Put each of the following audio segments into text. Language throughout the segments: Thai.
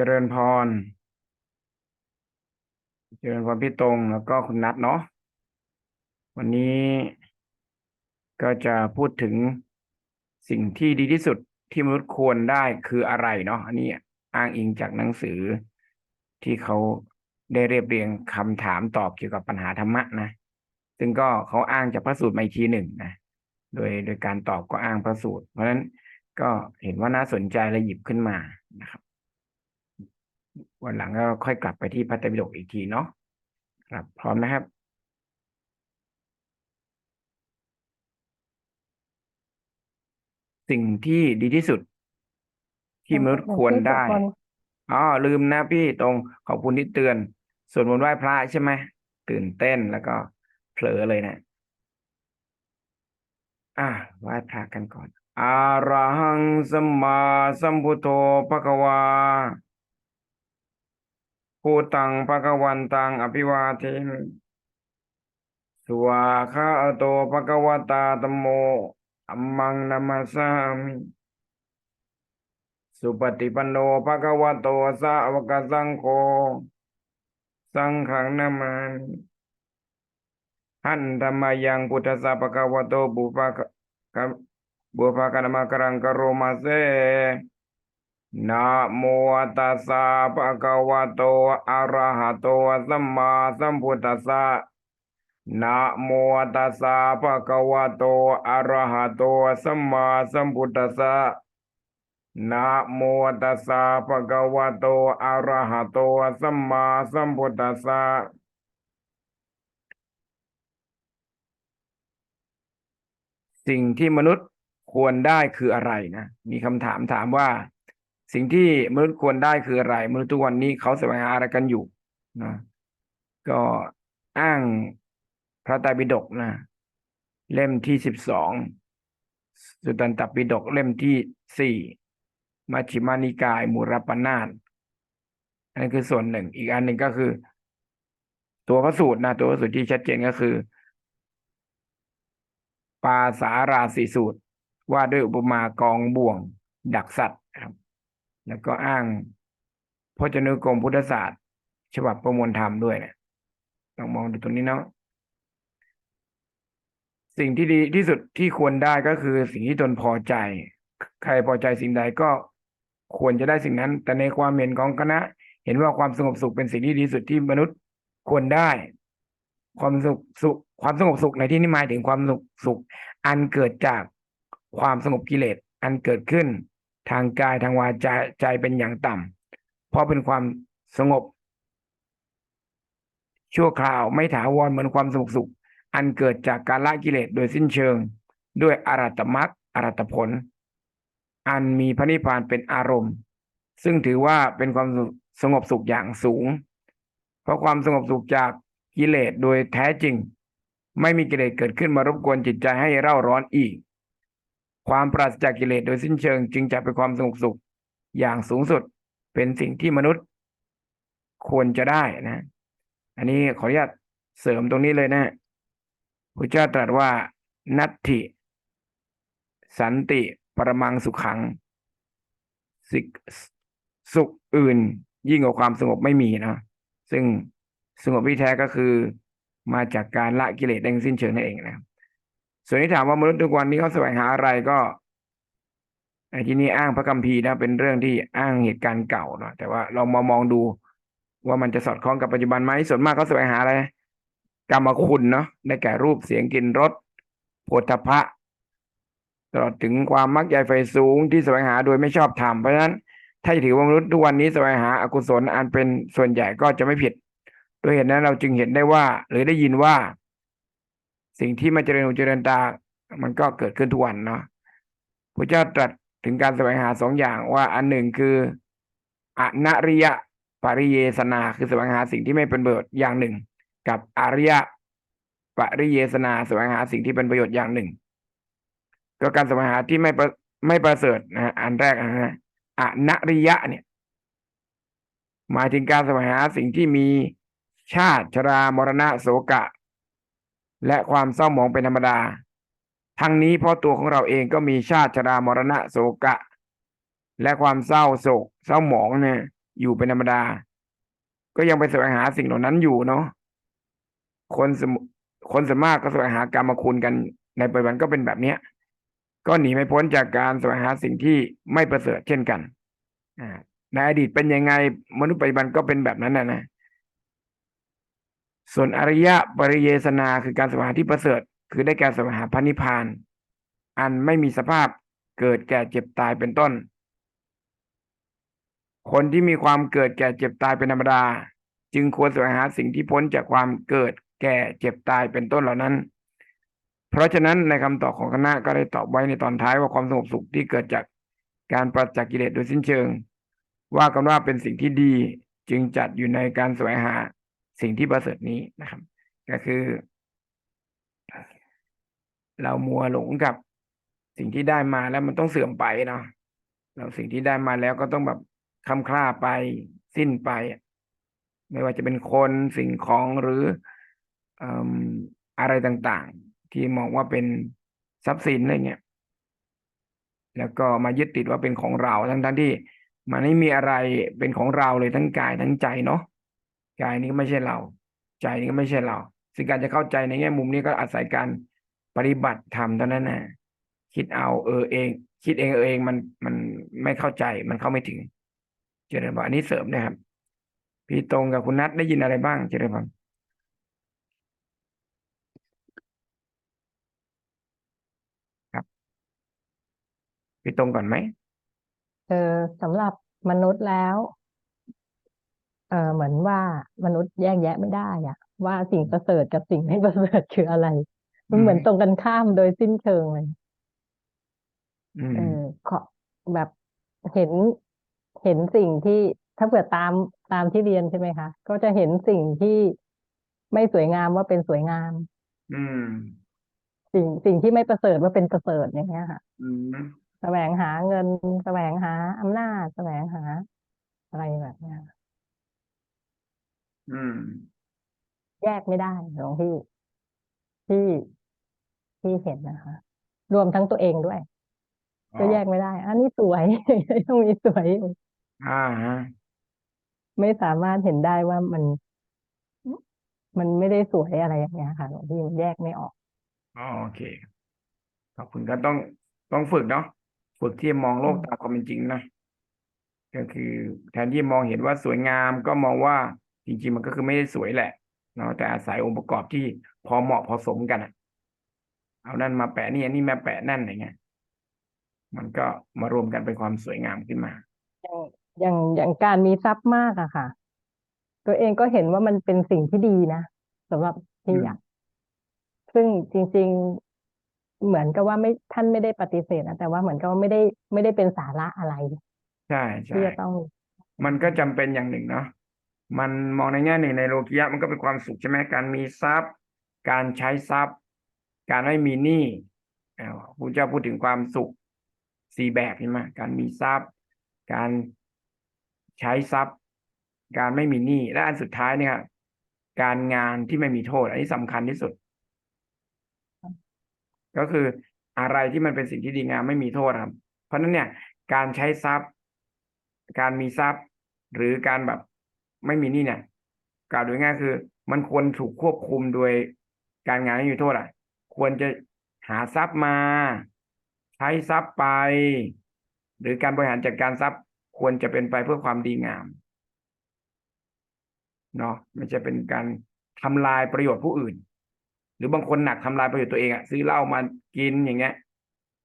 เจริญพร เจริญพรพี่ตรงแล้วก็คุณนัทเนาะ วันนี้ก็จะพูดถึงสิ่งที่ดีที่สุดที่มนุษย์ควรได้คืออะไรเนาะ อันนี้อ้างอิงจากหนังสือที่เขาได้เรียบเรียงคำถามตอบเกี่ยวกับปัญหาธรรมะนะ ซึ่งก็เขาอ้างจากพระสูตรมาอีกทีหนึ่งนะ โดยโดยการตอบก็อ้างพระสูตร เพราะฉะนั้นก็เห็นว่าน่าสนใจและหยิบขึ้นมานะครับ วันหลังก็ค่อยกลับไปที่พระไตรปิฎกอีกทีเนาะครับพร้อมนะครับสิ่งที่ดีที่สุด ที่มนุษย์ควรได้อ๋อลืมนะพี่ตรงขอบคุณที่เตือนสวดมนต์ไหว้พระใช่ไหมตื่นเต้นแล้วก็เผลอเลยนะ อ่าไหว้พระกันก่อนอาระหังสัมมาสัมพุทโธภะคะวา ภูตังภะคะวันตังอภิวาเทมิสวาคาโตภะคะวตาธัมโมอัมมังนามาสามิสุปฏิปันโนภะคะวะโตสาวกสังโฆสังฆังนามามิหันธรรมายังพุทธสสะภะคะวะโตบุปะคะบุปะคะนามากังกะโรมาเซ นะโมตัสสะภะคะวะโต อะระหะโต สัมมาสัมพุทธัสสะนะโมตัสสะภะคะวะโต อะระหะโต สัมมาสัมพุทธัสสะนะโมตัสสะภะคะวะโต อะระหะโต สัมมาสัมพุทธัสสะสิ่งที่มนุษย์ควรได้คืออะไรนะ มีคำถามถามว่า สิ่งที่มนุษย์ควรได้คืออะไรมนุษย์ทุกวันนี้เขาแสวงหาอะไรกันอยู่นะก็อ้างพระไตรปิฎกนะ เล่มที่สิบสองสุตตันตปิฎกเล่มที่สี่มัชฌิมานิกายมูรปนาตอันนี้คือส่วนหนึ่ง อีกอันหนึ่งก็คือ ตัวพระสูตรนะตัวพระสูตรที่ชัดเจนก็คือ ปาสาราสีสูตร ว่าด้วยอุปมากองบ่วง ดักสัตว์ แล้วก็อ้างพจนานุกรมพุทธศาสตร์ ฉบับประมวลธรรมด้วยเนะลองมองดูตรงนี้เนาะสิ่งที่ดีที่สุดที่ควรได้ก็คือสิ่งที่ตนพอใจ ใครพอใจสิ่งใดก็ควรจะได้สิ่งนั้น แต่ในความเห็นของคณะ เห็นว่าความสงบสุขเป็นสิ่งที่ดีสุดที่มนุษย์ควรได้ ความสุขสุขความสงบสุขในที่นี้หมายถึงความสุขสุข อันเกิดจากความสงบกิเลสอันเกิดขึ้น ทางกายทางวาจาใจเป็นอย่างต่ำเพราะเป็นความสงบ ชั่วคราวไม่ถาวรเหมือนความสงบสุข อันเกิดจากการละกิเลสโดยสิ้นเชิง ด้วยอรัตมรรคอรัตผล อันมีพระนิพพานเป็นอารมณ์ ซึ่งถือว่าเป็นความสงบสุขอย่างสูง เพราะความสงบสุขจากกิเลสโดยแท้จริง ไม่มีกิเลสเกิดขึ้นมารบกวนจิตใจให้เร่าร้อนอีก ความปราศจากกิเลสโดยสิ้นเชิง จึงจะเป็นความสงบสุขอย่างสูงสุดเป็นสิ่งที่มนุษย์ควรจะได้นะ อันนี้ขออนุญาตเสริมตรงนี้เลยนะพระเจ้าตรัสว่านัตถิ สันติปรมังสุขขังสิสุขอื่น ยิ่งกว่าความสงบไม่มีนะซึ่งสงบที่แท้ก็คือมาจากการละกิเลสได้สิ้นเชิงนั่นเองนะ ส่วนที่ถามว่ามนุษย์ทุกวันนี้เขาแสวงหาอะไรก็ไอ้ที่นี่อ้างพระคัมภีร์นะเป็นเรื่องที่อ้างเหตุการณ์เก่าเนาะแต่ว่าเรามามองดูว่ามันจะสอดคล้องกับปัจจุบันไหมส่วนมากเขาแสวงหาอะไรกรรมคุณเนาะได้แก่รูปเสียงกลิ่นรสโผฏฐพะตลอดถึงความมักใหญ่ไฟสูงที่แสวงหาโดยไม่ชอบธรรมเพราะฉะนั้น ถ้าถือว่ามนุษย์ทุกวันนี้แสวงหาอกุศลอันเป็นส่วนใหญ่ก็จะไม่ผิดโดยเหตุนั้นเราจึงเห็นได้ว่า หรือได้ยินว่า สิ่งที่ไม่เจริญหูเจริญตา มันก็เกิดขึ้นทุกวันเนาะพระเจ้าตรัสถึงการแสวงหาสองอย่างว่าอันหนึ่งคืออนาริยะปริเยสนาคือแสวงหาสิ่งที่ไม่เป็นประโยชน์อย่างหนึ่ง กับอริยะปริเยสนาแสวงหาสิ่งที่เป็นประโยชน์อย่างหนึ่ง ก็การแสวงหาที่ไม่ไม่ประเสริฐนะอันแรกนะฮะอนาริยะเนี่ย หมายถึงการแสวงหาสิ่งที่มีชาติชรามรณะโสกะ และความเศร้าหมองเป็นธรรมดา ทั้งนี้เพราะตัวของเราเองก็มีชาติชรามรณะโสกะ และความเศร้าโศก เศร้าหมองเนี่ยอยู่เป็นธรรมดา ก็ยังไปแสวงหาสิ่งเหล่านั้นอยู่เนาะคนสมคนส่วนมากก็แสวงหากรรมคุณกันในปัจจุบันก็เป็นแบบเนี้ย ก็หนีไม่พ้นจากการแสวงหาสิ่งที่ไม่ประเสริฐเช่นกันอในอดีตเป็นยังไงมนุษย์ปัจจุบันก็เป็นแบบนั้นนะนะ ส่วนอริยะปริเยสนาคือการสวหาที่ประเสริฐ คือได้แการแสวหาพระนิพพาน อันไม่มีสภาพเกิดแก่เจ็บตายเป็นต้น คนที่มีความเกิดแก่เจ็บตายเป็นธรรมดา จึงควรสวหาสิ่งที่พ้นจากความเกิดแก่เจ็บตายเป็นต้นเหล่านั้น เพราะฉะนั้นในคำตอบของคณะก็ได้ตอบไว้ในตอนท้ายว่าความสงบสุขที่เกิดจากการปราศจากกิเลสโดยสิ้นเชิง ว่ากันว่าเป็นสิ่งที่ดีจึงจัดอยู่ในการสวงหา สิ่งที่ประเสริฐนี้นะครับ ก็คือ เรามัวหลงกับสิ่งที่ได้มาแล้วมันต้องเสื่อมไปเนาะเราสิ่งที่ได้มาแล้วก็ต้องแบบคำคล้าไปสิ้นไป ไม่ว่าจะเป็นคนสิ่งของหรืออะไรต่างๆ ที่มองว่าเป็นทรัพย์สินอะไรเงี้ยแล้วก็มายึดติดว่าเป็นของเราทั้งทั้งที่มันไม่มีอะไรเป็นของเราเลยทั้งกายทั้งใจเนาะ กายนี้ก็ไม่ใช่เรา ใจนี้ก็ไม่ใช่เราซึ่งการจะเข้าใจในแง่มุมนี้ก็อาศัยการปฏิบัติธรรมเท่านั้นนะคิดเอาเออเอง คิดเองเออเองมันมันไม่เข้าใจมันเข้าไม่ถึง เจริญพรอันนี้เสริมนะครับ พี่ตรงกับคุณนัทได้ยินอะไรบ้าง เจริญพรครับ พี่ตรงก่อนไหมเออสำหรับมนุษย์แล้ว เออเหมือนว่ามนุษย์แยกแยะไม่ได้อะว่าสิ่งประเสริฐกับสิ่งไม่ประเสริฐคืออะไร มันเหมือนอืมตรงกันข้ามโดยสิ้นเชิงเลยอืมเออขอแบบเห็นเห็นสิ่งที่ถ้าเผื่อตามตามที่เรียนใช่ไหมคะ ก็จะเห็นสิ่งที่ไม่สวยงามว่าเป็นสวยงาม อืม สิ่งสิ่งที่ไม่ประเสริฐว่าเป็นประเสริฐอย่างเงี้ยค่ะอืมแสวงหาเงินแสวงหาอำนาจแสวงหาอะไรแบบเนี้ย อืม แยกไม่ได้หลวงพี่ที่ที่เห็นนะคะ รวมทั้งตัวเองด้วย ก็แยกไม่ได้ อันนี้สวย ต้องมีสวยอยู่อ่าฮะไม่สามารถเห็นได้ว่ามัน มันไม่ได้สวยอะไรอย่างเงี้ยค่ะหลวงพี่มันแยกไม่ออกอ๋อโอเคขอบคุณก็ต้องต้องฝึกเนาะฝึกที่มองโลกอืมตามความเป็นจริงนะก็คือแทนที่มองเห็นว่าสวยงามก็มองว่า จริงๆมันก็คือไม่ได้สวยแหละเนาะแต่อาศัยองค์ประกอบที่พอเหมาะพอสมกันอะเอานั่นมาแปะนี่อันนี้มาแปะนั่นอะไรเงี้ยมันก็มารวมกันเป็นความสวยงามขึ้นมา อย่างอย่างการมีทรัพย์มากอะค่ะ ตัวเองก็เห็นว่ามันเป็นสิ่งที่ดีนะสำหรับที่อืมอยากซึ่งจริง ๆเหมือนกับว่าไม่ท่านไม่ได้ปฏิเสธนะแต่ว่าเหมือนกับว่าไม่ได้ไม่ได้เป็นสาระอะไรใช่ใช่ที่จะต้อง มันก็จำเป็นอย่างหนึ่งเนาะ มันมองในแง่หนึ่งในโลกิยะมันก็เป็นความสุขใช่ไหมการมีทรัพย์ การใช้ทรัพย์ การไม่มีหนี้พระเจ้าพูดถึงความสุขสี่แบบใช่ไหมการมีทรัพย์ การใช้ทรัพย์ การไม่มีหนี้และอันสุดท้ายเนี่ยการงานที่ไม่มีโทษ อันนี้สำคัญที่สุด ก็คืออะไรที่มันเป็นสิ่งที่ดีงามไม่มีโทษครับ เพราะฉะนั้นเนี่ย การใช้ทรัพย์ การมีทรัพย์ หรือการแบบ ไม่มีหนี้เนี่ยกล่าวโดยง่ายคือ มันควรถูกควบคุมโดยการงานไม่มีโทษอะ ควรจะหาทรัพย์มา ใช้ทรัพย์ไป หรือการบริหารจัดการทรัพย์ควรจะเป็นไปเพื่อความดีงามเนาะมันจะเป็นการทำลายประโยชน์ผู้อื่น หรือบางคนหนักทำลายประโยชน์ตัวเองอะซื้อเหล้ามากินอย่างเงี้ย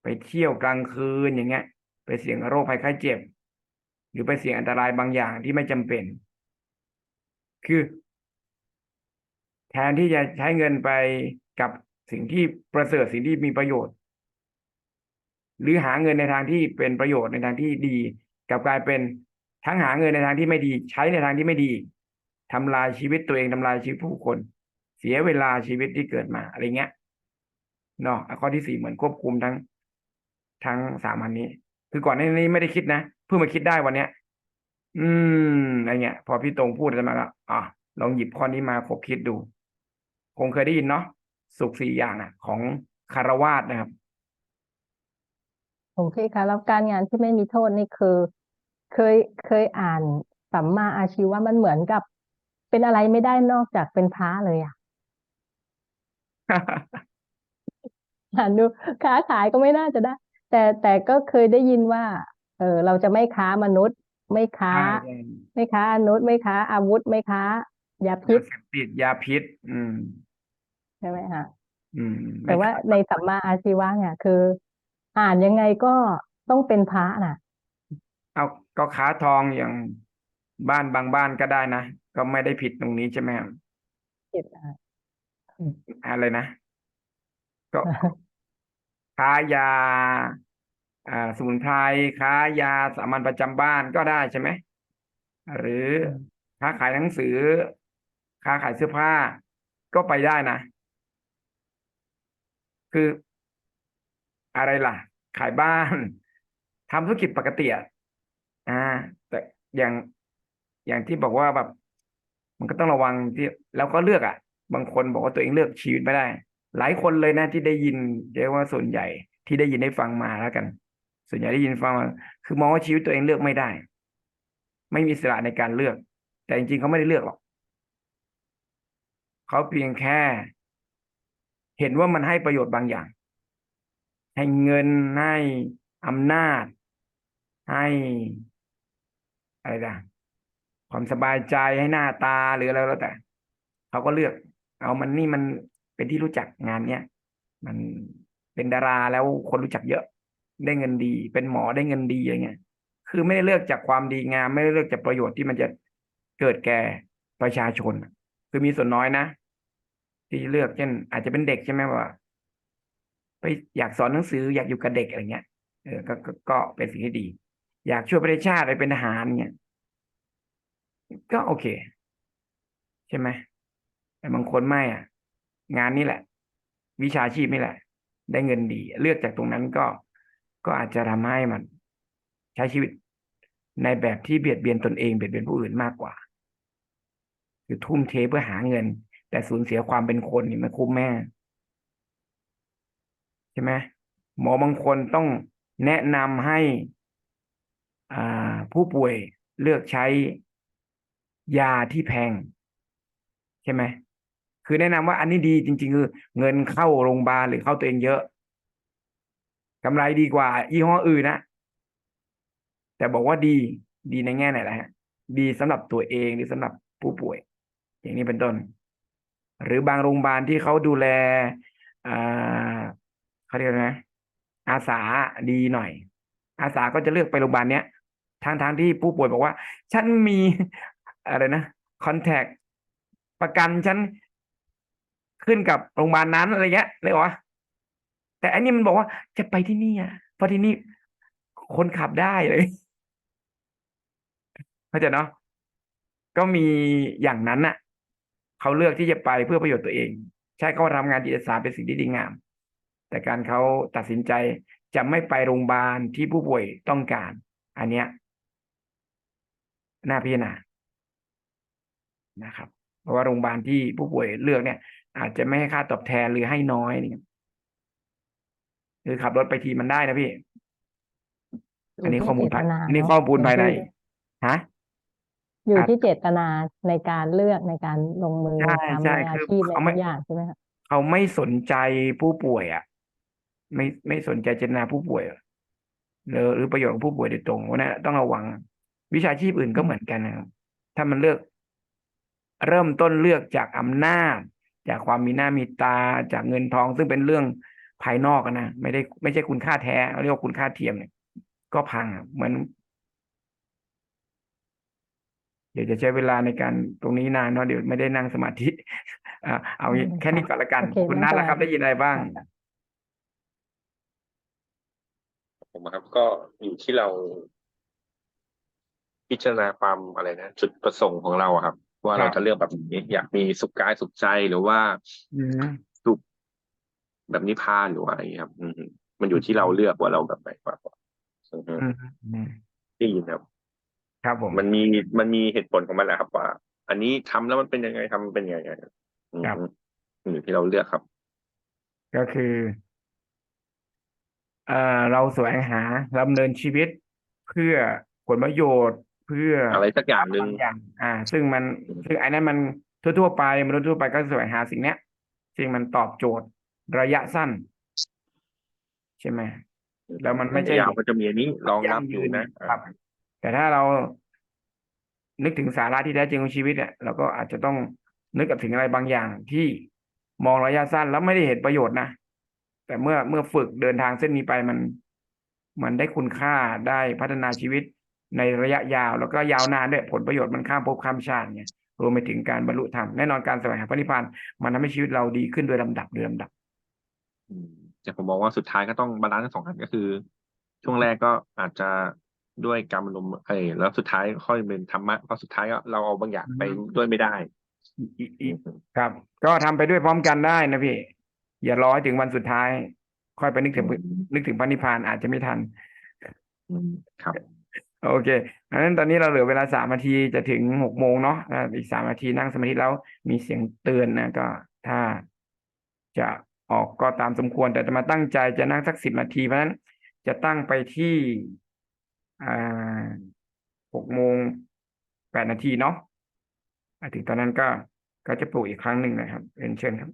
ไปเที่ยวกลางคืนอย่างเงี้ย ไปเสี่ยงโรคภัยไข้เจ็บ หรือไปเสี่ยงอันตรายบางอย่างที่ไม่จำเป็น คือ แทนที่จะใช้เงินไปกับสิ่งที่ประเสริฐสิ่งที่มีประโยชน์ หรือหาเงินในทางที่เป็นประโยชน์ในทางที่ดีกลับกลายเป็นทั้งหาเงินในทางที่ไม่ดี ใช้ในทางที่ไม่ดีทำลายชีวิตตัวเองทำลายชีวิตผู้คน เสียเวลาชีวิตที่เกิดมาอะไรเงี้ยเนาะข้อที่สี่เหมือนควบคุมทั้งทั้งสามอันนี้ คือก่อนหน้านี้ไม่ได้คิดนะเพิ่งมาคิดได้วันเนี้ย อืมอะไรเงี้ย พอพี่ตรงพูดอะไรมาก็อะลองหยิบข้อนี้มาคบคิดดู คงเคยได้ยินเนาะสุขสี่อย่างอะ ของคารวาสนะครับผมพี่คะแล้วการงานที่ไม่มีโทษนี่คือ เคยเคยอ่านสัมมาอาชีวะมันเหมือนกับ เป็นอะไรไม่ได้นอกจากเป็นพระเลยอะอ่านดูค้าขายก็ไม่น่าจะได้ แต่แต่ก็เคยได้ยินว่า เออเราจะไม่ค้ามนุษย์ ไม่ค้าใช่ไม่ค้ามนุษย์ไม่ค้า อาวุธไม่ค้ายาพิยาษเสพติดยาพิษ อืมใช่ไหมคะอืม แต่ไม่ว่าขายในสัมมาอาชีวะเนี่ยคือ อ่านยังไงก็ต้องเป็นพระน่ะ เอาก็ค้าทองอย่างบ้านบางบ้านก็ได้นะ ก็ไม่ได้ผิดตรงนี้ใช่ไหมครับผิดอะอะไรนะ ก็ค้ายา อ่าสมุนไพรค้ายาสามัญประจำบ้านก็ได้ใช่ไหมหรือค้าขายหนังสือ ค้าขายเสื้อผ้า ก็ไปได้นะ คืออะไรล่ะ ขายบ้านทำธุรกิจปกติอะอ่า แต่อย่างอย่างที่บอกว่าแบบ มันก็ต้องระวังที่แล้วก็เลือกอะ บางคนบอกว่าตัวเองเลือกชีวิตไม่ได้ หลายคนเลยนะที่ได้ยินเรียกว่าส่วนใหญ่ที่ได้ยินได้ฟังมาแล้วกัน ส่วนใหญ่ได้ยินฟังมาคือมองว่าชีวิตตัวเองเลือกไม่ได้ ไม่มีอิสระในการเลือก แต่จริงๆเขาไม่ได้เลือกหรอกเขาเพียงแค่ เห็นว่ามันให้ประโยชน์บางอย่าง ให้เงินให้อำนาจ ให้อะไรนะความสบายใจให้หน้าตาหรืออะไรแล้วแต่เขาก็เลือก เอามันนี่มันเป็นที่รู้จักงานเนี้ยมันเป็นดาราแล้วคนรู้จักเยอะ ได้เงินดี เป็นหมอได้เงินดีอะไรเงี้ยคือไม่ได้เลือกจากความดีงาม ไม่ได้เลือกจากประโยชน์ที่มันจะเกิดแก่ประชาชน คือมีส่วนน้อยนะที่เลือกเช่น อาจจะเป็นเด็กใช่ไหมว่าไปอยากสอนหนังสืออยากอยู่กับเด็กอะไรเงี้ยเออก็ก็ก็เป็นสิ่งที่ดี อยากช่วยประเทศชาติไปเป็นทหารเนี่ยก็โอเค ใช่ไหมแต่บางคนไม่อะ งานนี้แหละ วิชาชีพนี่แหละ ได้เงินดี เลือกจากตรงนั้นก็ ก็อาจจะทำให้มัน ใช้ชีวิตในแบบที่เบียดเบียนตนเองเบียดเบียนผู้อื่นมากกว่า คือทุ่มเทเพื่อหาเงิน แต่สูญเสียความเป็นคนนี่มันคุ้มแม่ใช่ไหมหมอบางคนต้องแนะนำให้อ่าผู้ป่วยเลือกใช้ยาที่แพง ใช่ไหมคือแนะนำว่าอันนี้ดีจริง ๆ คือ เงินเข้าโรงพยาบาลหรือเข้าตัวเองเยอะ กำไรดีกว่ายี่ห้ออื่นนะแต่บอกว่าดีดีในแง่ไหนล่ะฮะ ดีสำหรับตัวเองหรือสำหรับผู้ป่วย อย่างนี้เป็นต้น หรือบางโรงพยาบาลที่เขาดูแลเขาเรียกอะไรนะ อาสาดีหน่อย อาสาก็จะเลือกไปโรงพยาบาลเนี้ยทางทางที่ผู้ป่วยบอกว่า ฉันมีอะไรนะคอนแทคประกันฉันขึ้นกับโรงพยาบาลนั้นอะไรเงี้ยเลยเหรอ แต่อันนี้มันบอกว่าจะไปที่นี่อะเพราะที่นี่คนขับได้เลยเข้าใจเนาะก็มีอย่างนั้นน่ะเขาเลือกที่จะไปเพื่อประโยชน์ตัวเอง ใช่เขาทำงานจิตอาสาเป็นสิ่งที่ดีงาม แต่การเขาตัดสินใจจะไม่ไปโรงพยาบาลที่ผู้ป่วยต้องการ อันเนี้ยน่าพิจารณานะครับ เพราะว่าโรงพยาบาลที่ผู้ป่วยเลือกเนี่ย อาจจะไม่ให้ค่าตอบแทนหรือให้น้อยนี่ หรือขับรถไปทีมันได้นะพี่ อันนี้อยู่ข้อมูลที่ภายเจตนาอันนี้เนอะข้อมูลภายในอยู่ที่ฮะอยู่อาจที่เจตนาในการเลือกในการลงมือใช่ทำใช่ในอาคือชีพในเขาทุไม่กอย่างใช่ไหมคะเขาไม่สนใจผู้ป่วยอะ ไม่ไม่สนใจเจตนาผู้ป่วยหรือหรือประโยชน์ของผู้ป่วยโดยตรงวันนั้นต้องระวัง วิชาชีพอื่นก็เหมือนกันนะครับถ้ามันเลือก เริ่มต้นเลือกจากอำนาจ จากความมีหน้ามีตาจากเงินทองซึ่งเป็นเรื่อง ภายนอกอะนะไม่ได้ไม่ใช่คุณค่าแท้เรียกว่าคุณค่าเทียมเนี่ย ก็พังอะเหมือนเดี๋ยวจะใช้เวลาในการตรงนี้นานเนาะเดี๋ยวไม่ได้นั่งสมาธิอ่าเอางี้อืมแค่นี้ค่ะก่อนละกันโอเคคุณไม่นัทเป็นล่ะครับไรได้ยินอะไรบ้างค่ะผมครับก็อยู่ที่เรา พิจารณาความอะไรนะจุดประสงค์ของเราอะครับ ว่าครัเราบจะเลือกแบบนี้ อยากมีสุขกายสุขใจหรือว่าอืมสุข แบบนิพพานหรือว่าอะไรอย่างเงี้ยครับ อืมมันอยู่ที่เราเลือกว่าเราแบบไหนมากกว่าอือฮึอืมอืมได้ยินครับ ครับผม มันมีมันมีเหตุผลของมันแหละครับว่า อันนี้ทำแล้วมันเป็นยังไงทำมันเป็นยังไงอืมครับ มันอยู่ที่เราเลือกครับ ก็คือ เอ่อเราแสวงหาดำเนินชีวิตเพื่อผลประโยชน์เพื่อพื่ออะไรสักอย่างหนึ่ง บางอย่าง อ่า ซึ่งมันซึ่งไอ้นั้นมันทั่วๆไปมนุษย์ทั่วไปก็แสวงหาสิ่งเนี้ยสิ่งมันตอบโจทย์ ระยะสั้น ใช่ไหมแล้วมันไม่ใช่ยาวก็จะมีอันนี้รองรับอยู่นะครับ แต่ถ้าเรานึกถึงสาระที่แท้จริงของชีวิตเนี่ยเราก็อาจจะต้องนึกกับถึงอะไรบางอย่างที่มองระยะสั้นแล้วไม่ได้เห็นประโยชน์นะแต่เมื่อเมื่อฝึกเดินทางเส้นนี้ไปมัน มันได้คุณค่าได้พัฒนาชีวิตในระยะยาวแล้วก็ยาวนานด้วยผลประโยชน์มันข้ามภพข้ามชาติเนี่ยรวมไปถึงการบรรลุธรรมแน่นอนการแสวงหาพระนิพพานมันทำให้ชีวิตเราดีขึ้นโดยลำดับโดยลำดับอืม แต่ผมมองว่าสุดท้ายก็ต้องบาลานซ์ทั้งสองอันก็คือ ช่วงแรกก็อาจจะด้วยการบรรลุเอ้ยแล้วสุดท้ายค่อยเป็นธรรมะเพราะสุดท้ายก็เราเอาบางอย่างไปด้วยไม่ได้อีอีครับ ก็ทำไปด้วยพร้อมกันได้นะพี่ อย่ารอให้ถึงวันสุดท้าย ค่อยไปนึกถึงนึกถึงพระนิพพานอาจจะไม่ทันอืมครับโอเคอันนั้นตอนนี้เราเหลือเวลาสามนาทีจะถึงหกโมงเนาะอ่าอีกสามนาทีนั่งสมาธิแล้วมีเสียงเตือนนะก็ ถ้าจะ ออกก็ตามสมควรแต่จะมาตั้งใจจะนั่งสักสิบนาทีเพราะนั้นจะตั้งไปที่หกโมงแปดนาทีเนาะถึงตอนนั้นก็ก็จะปลุกอีกครั้งหนึ่งนะครับเรียนเชิญครับ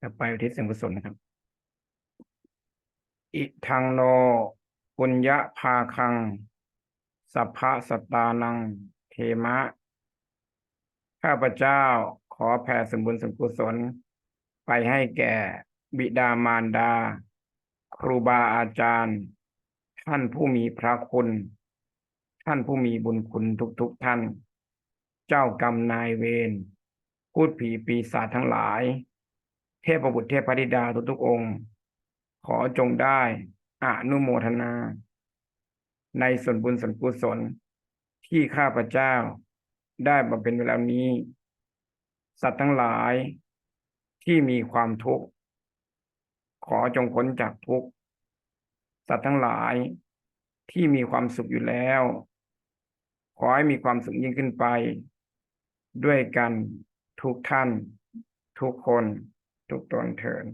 ต่อไปอุทิศส่วนกุศลนะครับ อิทังโนปุญญาภาคัง สัพพะสตานัง เทมะ ข้าพเจ้าขอแผ่สมบุญส่วนกุศล ไปให้แก่บิดามารดา ครูบาอาจารย์ ท่านผู้มีพระคุณ ท่านผู้มีบุญคุณทุกๆทท่าน เจ้ากรรมนายเวรพูดผีปีศาจทั้งหลาย เทพบุตรเทพธิดาทุกๆองค์ ขอจงได้อนุโมทนา ในส่วนบุญส่วนกุศลที่ข้าพเจ้าได้บำเพ็ญไว้แล้วนี้ สัตว์ทั้งหลายที่มีความทุกข์ ขอจงพ้นจากทุกข์ สัตว์ทั้งหลายที่มีความสุขอยู่แล้ว ขอให้มีความสุขยิ่งขึ้นไป ด้วยกันทุกท่าน ทุกคน ทุกตนเถิด